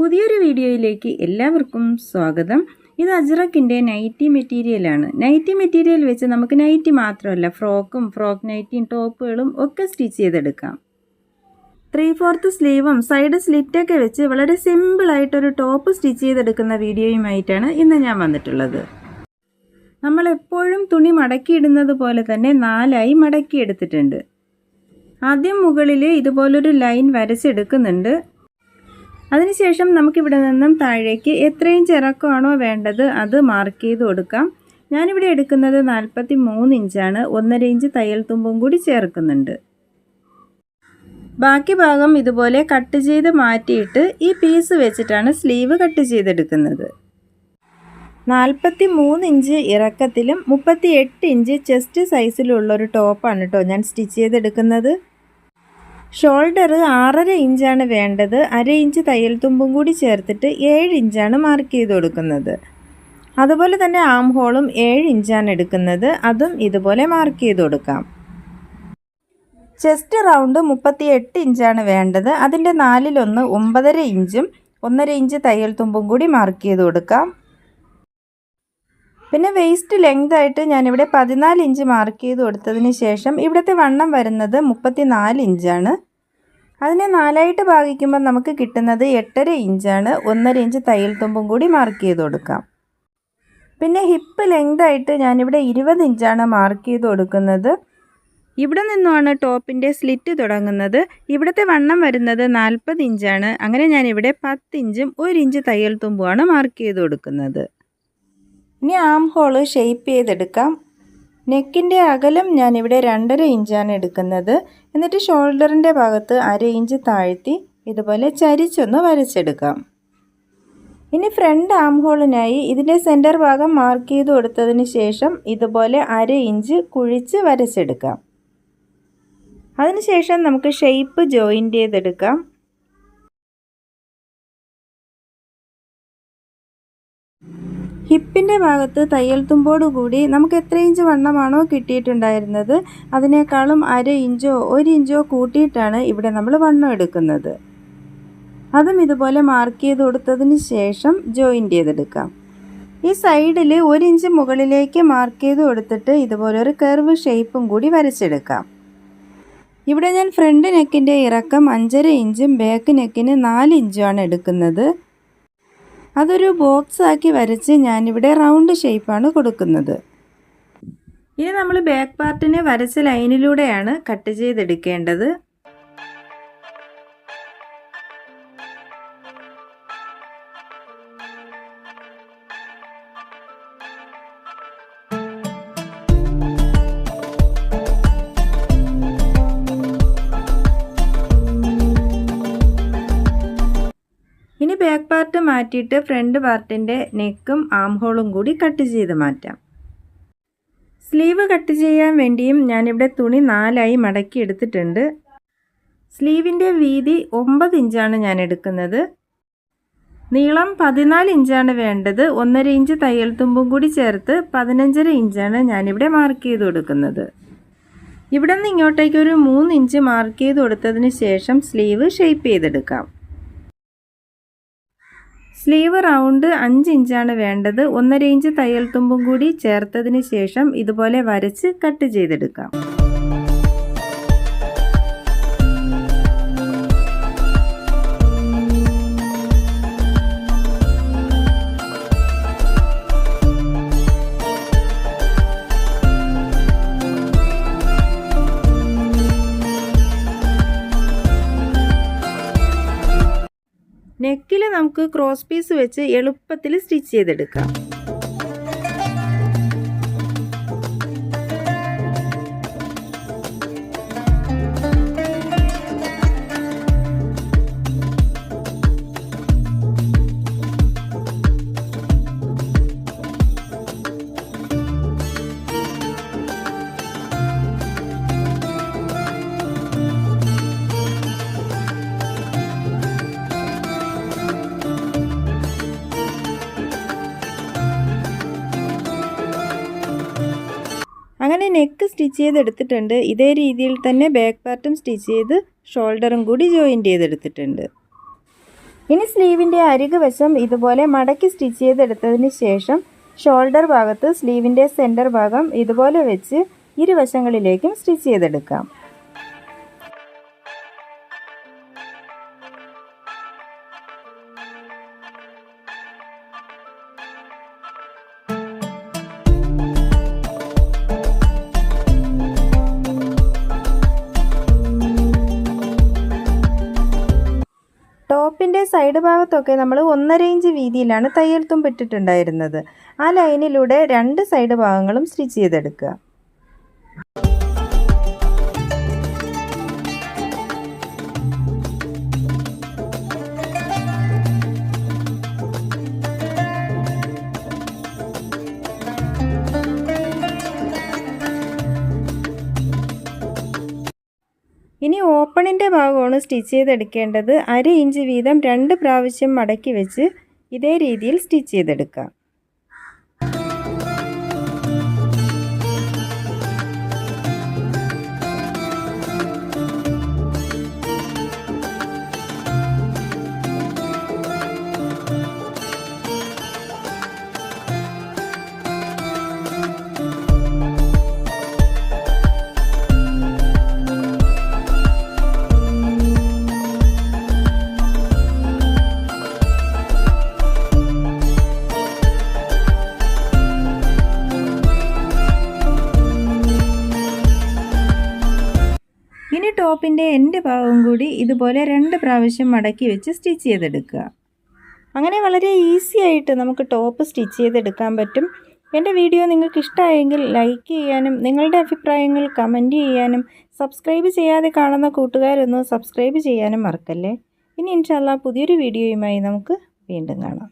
പുതിയൊരു വീഡിയോയിലേക്ക് എല്ലാവർക്കും സ്വാഗതം. ഇത് അജ്രക്കിന്റെ നൈറ്റി മെറ്റീരിയലാണ് നൈറ്റി മെറ്റീരിയൽ വെച്ച് നമുക്ക് നൈറ്റി മാത്രമല്ല ഫ്രോക്കും ഫ്രോക്ക് നൈറ്റിയും ടോപ്പുകളും ഒക്കെ സ്റ്റിച്ച് ചെയ്തെടുക്കാം. ത്രീ ഫോർത്ത് സ്ലീവും സൈഡ് സ്ലിറ്റൊക്കെ വെച്ച് വളരെ സിമ്പിളായിട്ടൊരു ടോപ്പ് സ്റ്റിച്ച് ചെയ്തെടുക്കുന്ന വീഡിയോയുമായിട്ടാണ് ഇന്ന് ഞാൻ വന്നിട്ടുള്ളത്. നമ്മൾ എപ്പോഴും തുണി മടക്കിയിടുന്നത് പോലെ തന്നെ നാലായി മടക്കിയെടുത്തിട്ടുണ്ട്. ആദ്യം മുകളിൽ ഇതുപോലൊരു ലൈൻ വരച്ചെടുക്കുന്നുണ്ട്. അതിനുശേഷം നമുക്കിവിടെ നിന്നും താഴേക്ക് എത്രയും ചിറക്കമാണോ വേണ്ടത് അത് മാർക്ക് ചെയ്ത് കൊടുക്കാം. ഞാനിവിടെ എടുക്കുന്നത് നാൽപ്പത്തി മൂന്ന് ഇഞ്ചാണ്. ഒന്നര ഇഞ്ച് തയ്യൽ തുമ്പും കൂടി ചേർക്കുന്നുണ്ട്. ബാക്കി ഭാഗം ഇതുപോലെ കട്ട് ചെയ്ത് മാറ്റിയിട്ട് ഈ പീസ് വെച്ചിട്ടാണ് സ്ലീവ് കട്ട് ചെയ്തെടുക്കുന്നത്. നാൽപ്പത്തി മൂന്ന് ഇഞ്ച് ഇറക്കത്തിലും മുപ്പത്തി എട്ട് ഇഞ്ച് ചെസ്റ്റ് സൈസിലുള്ള ഒരു ടോപ്പാണ് കേട്ടോ ഞാൻ സ്റ്റിച്ച് ചെയ്തെടുക്കുന്നത്. ഷോൾഡർ ആറര ഇഞ്ചാണ് വേണ്ടത് അര ഇഞ്ച് തയ്യൽ തുമ്പും കൂടി ചേർത്തിട്ട് ഏഴ് ഇഞ്ചാണ് മാർക്ക് ചെയ്ത് കൊടുക്കുന്നത്. അതുപോലെ തന്നെ ആം ഹോളും ഏഴ് ഇഞ്ചാണ് എടുക്കുന്നത് അതും ഇതുപോലെ മാർക്ക് ചെയ്ത് കൊടുക്കാം. ചെസ്റ്റ് റൗണ്ട് മുപ്പത്തി എട്ട് ഇഞ്ചാണ് വേണ്ടത് അതിന്റെ നാലിലൊന്ന് ഒമ്പതര ഇഞ്ചും ഒന്നര ഇഞ്ച് തയ്യൽ തുമ്പും കൂടി മാർക്ക് ചെയ്ത് കൊടുക്കാം. പിന്നെ വേസ്റ്റ് ലെങ്ത് ആയിട്ട് ഞാനിവിടെ പതിനാല് ഇഞ്ച് മാർക്ക് ചെയ്ത് കൊടുത്തതിന് ശേഷം ഇവിടുത്തെ വണ്ണം വരുന്നത് മുപ്പത്തി നാല് ഇഞ്ചാണ് അതിനെ നാലായിട്ട് ഭാഗിക്കുമ്പോൾ നമുക്ക് കിട്ടുന്നത് എട്ടര ഇഞ്ചാണ് ഒന്നര ഇഞ്ച് തയ്യൽ തുമ്പും കൂടി മാർക്ക് ചെയ്ത് കൊടുക്കാം. പിന്നെ ഹിപ്പ് ലെങ്ത് ആയിട്ട് ഞാനിവിടെ ഇരുപത് ഇഞ്ചാണ് മാർക്ക് ചെയ്ത് കൊടുക്കുന്നത്. ഇവിടെ നിന്നുമാണ് ടോപ്പിന്റെ സ്ലിറ്റ് തുടങ്ങുന്നത്. ഇവിടുത്തെ വണ്ണം വരുന്നത് നാൽപ്പത് ഇഞ്ചാണ് അങ്ങനെ ഞാനിവിടെ പത്ത് ഇഞ്ചും ഒരു ഇഞ്ച് തയ്യൽ തുമ്പുമാണ് മാർക്ക് ചെയ്ത് കൊടുക്കുന്നത്. ഇനി ആം ഹോൾ ഷെയ്പ്പ് ചെയ്തെടുക്കാം. നെക്കിന്റെ അകലം ഞാനിവിടെ രണ്ടര ഇഞ്ചാണ് എടുക്കുന്നത്. എന്നിട്ട് ഷോൾഡറിന്റെ ഭാഗത്ത് അര ഇഞ്ച് താഴ്ത്തി ഇതുപോലെ ചരിച്ചൊന്ന് വരച്ചെടുക്കാം. ഇനി ഫ്രണ്ട് ആം ഹോളിനായി ഇതിന്റെ സെന്റർ ഭാഗം മാർക്ക് ചെയ്ത് കൊടുത്തതിന് ശേഷം ഇതുപോലെ അര ഇഞ്ച് കുഴിച്ച് വരച്ചെടുക്കാം. അതിനുശേഷം നമുക്ക് ഷെയ്പ്പ് ജോയിന്റ് ചെയ്തെടുക്കാം. ഹിപ്പിന്റെ ഭാഗത്ത് തയ്യൽ തുമ്പോട് കൂടി നമുക്ക് എത്ര ഇഞ്ച് വണ്ണമാണോ കിട്ടിയിട്ടുണ്ടായിരുന്നത്. അതിനേക്കാളും അര ഇഞ്ചോ ഒരു ഇഞ്ചോ കൂട്ടിയിട്ടാണ് ഇവിടെ നമ്മൾ വണ്ണം എടുക്കുന്നത്. അതും ഇതുപോലെ മാർക്ക് ചെയ്ത് കൊടുത്തതിന് ശേഷം ജോയിന്റ് ചെയ്തെടുക്കാം. ഈ സൈഡിൽ ഒരു ഇഞ്ച് മുകളിലേക്ക് മാർക്ക് ചെയ്ത് കൊടുത്തിട്ട് ഇതുപോലെ ഒരു കർവ് ഷേപ്പും കൂടി വരച്ചെടുക്കാം. ഇവിടെ ഞാൻ ഫ്രണ്ട് നെക്കിന്റെ ഇറക്കം അഞ്ചര ഇഞ്ചും ബാക്ക് നെക്കിന് നാല് ഇഞ്ചുമാണ് എടുക്കുന്നത്. അതൊരു ബോക്സ് ആക്കി വരച്ച് ഞാനിവിടെ റൗണ്ട് ഷേപ്പാണ് കൊടുക്കുന്നത്. ഇനി നമ്മൾ ബാക്ക് പാർട്ടിനെ വരച്ച ലൈനിലൂടെയാണ് കട്ട് ചെയ്തെടുക്കേണ്ടത്. പാർട്ട് മാറ്റിയിട്ട് ഫ്രണ്ട് പാർട്ടിന്റെ നെക്കും ആം ഹോളും കൂടി കട്ട് ചെയ്ത് മാറ്റാം. സ്ലീവ് കട്ട് ചെയ്യാൻ വേണ്ടിയും ഞാനിവിടെ തുണി നാലായി മടക്കി എടുത്തിട്ടുണ്ട്. സ്ലീവിന്റെ വീതി ഒമ്പത് ഇഞ്ചാണ് ഞാൻ എടുക്കുന്നത്. നീളം പതിനാല് ഇഞ്ചാണ് വേണ്ടത്. ഒന്നര ഇഞ്ച് തയ്യൽ തുമ്പും കൂടി ചേർത്ത് പതിനഞ്ചര ഇഞ്ചാണ് ഞാനിവിടെ മാർക്ക് ചെയ്ത് കൊടുക്കുന്നത്. ഇവിടെ നിന്ന് ഇങ്ങോട്ടേക്ക് ഒരു മൂന്ന് ഇഞ്ച് മാർക്ക് ചെയ്ത് കൊടുത്തതിന് ശേഷം സ്ലീവ് ഷേപ്പ് ചെയ്തെടുക്കാം. സ്ലീവ് റൗണ്ട് അഞ്ച് ഇഞ്ചാണ് വേണ്ടത്. ഒന്നര ഇഞ്ച് തയ്യൽ തുമ്പും കൂടി ചേർത്തതിന് ശേഷം ഇതുപോലെ വരച്ച് കട്ട് ചെയ്തെടുക്കാം. നെക്കിൽ നമുക്ക് ക്രോസ് പീസ് വെച്ച് എളുപ്പത്തിൽ സ്റ്റിച്ച് ചെയ്തെടുക്കാം. അങ്ങനെ നെക്ക് സ്റ്റിച്ച് ചെയ്തെടുത്തിട്ടുണ്ട്. ഇതേ രീതിയിൽ തന്നെ ബാക്ക് പാർട്ടും സ്റ്റിച്ച് ചെയ്ത് ഷോൾഡറും കൂടി ജോയിന്റ് ചെയ്തെടുത്തിട്ടുണ്ട്. ഇനി സ്ലീവിന്റെ അരികു വശം ഇതുപോലെ മടക്കി സ്റ്റിച്ച് ചെയ്തെടുത്തതിന് ശേഷം ഷോൾഡർ ഭാഗത്ത് സ്ലീവിന്റെ സെന്റർ ഭാഗം ഇതുപോലെ വെച്ച് ഇരുവശങ്ങളിലേക്കും സ്റ്റിച്ച് ചെയ്തെടുക്കാം. സൈഡ് ഭാഗത്തൊക്കെ നമ്മൾ ഒന്നര ഇഞ്ച് വീതിയിലാണ് തയ്യൽ തുമ്പിട്ടിട്ടുണ്ടായിരുന്നത് ആ ലൈനിലൂടെ രണ്ട് സൈഡ് ഭാഗങ്ങളും സ്റ്റിച്ച് ചെയ്തെടുക്കുക. ഓപ്പണിന്റെ ഭാഗമാണ് സ്റ്റിച്ച് ചെയ്തെടുക്കേണ്ടത്. അര ഇഞ്ച് വീതം രണ്ട് പ്രാവശ്യം മടക്കി വെച്ച് ഇതേ രീതിയിൽ സ്റ്റിച്ച് ചെയ്തെടുക്കാം. ഇനി ടോപ്പിന്റെ എന്റെ ഭാഗം കൂടി ഇതുപോലെ രണ്ട് പ്രാവശ്യം മടക്കി വെച്ച് സ്റ്റിച്ച് ചെയ്തെടുക്കുക. അങ്ങനെ വളരെ ഈസി ആയിട്ട് നമുക്ക് ടോപ്പ് സ്റ്റിച്ച് ചെയ്തെടുക്കാൻ പറ്റും. എന്റെ വീഡിയോ നിങ്ങൾക്ക് ഇഷ്ടമായെങ്കിൽ ലൈക്ക് ചെയ്യാനും നിങ്ങളുടെ അഭിപ്രായങ്ങൾ കമന്റ് ചെയ്യാനും സബ്സ്ക്രൈബ് ചെയ്യാതെ കാണുന്ന കൂട്ടുകാരൊന്ന് സബ്സ്ക്രൈബ് ചെയ്യാനും മറക്കല്ലേ? ഇനി ഇൻഷാല്ല പുതിയൊരു വീഡിയോയുമായി നമുക്ക് വീണ്ടും കാണാം.